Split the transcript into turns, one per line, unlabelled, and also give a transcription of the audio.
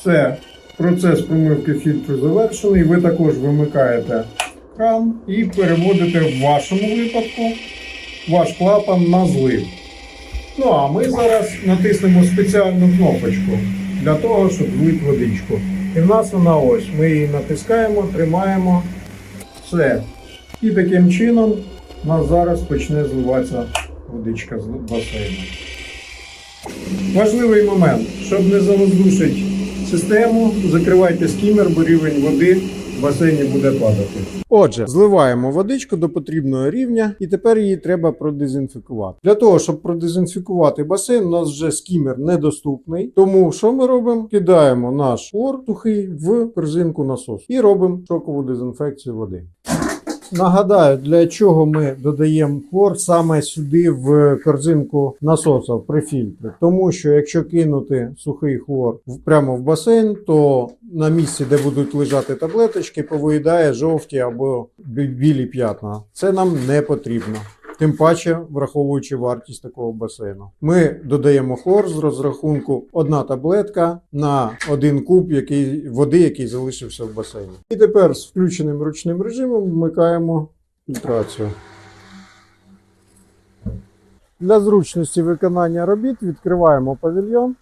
Все, процес промивки фільтру завершений. Ви також вимикаєте кран і переводите в вашому випадку ваш клапан на злив. Ну а ми зараз натиснемо спеціальну кнопочку для того, щоб злити водичку. І в нас вона ось. Ми її натискаємо, тримаємо. Все. І таким чином у нас зараз почне зливатися водичка з басейну. Важливий момент, щоб не завоздушити систему, закривайте скімер, бо рівень води в басейні буде падати. Отже, зливаємо водичку до потрібного рівня, і тепер її треба продезінфікувати. Для того, щоб продезінфікувати басейн, у нас вже скімер недоступний. Тому що ми робимо? Кидаємо наш хлор сухий в корзинку насосу і робимо шокову дезінфекцію води. Нагадаю, для чого ми додаємо хлор саме сюди в корзинку насоса при фільтрі. Тому що якщо кинути сухий хлор прямо в басейн, то на місці, де будуть лежати таблеточки, повиїдає жовті або білі п'ятна. Це нам не потрібно. Тим паче, враховуючи вартість такого басейну. Ми додаємо хлор з розрахунку одна таблетка на один куб який, води, який залишився в басейні. І тепер з включеним ручним режимом вмикаємо фільтрацію. Для зручності виконання робіт відкриваємо павільйон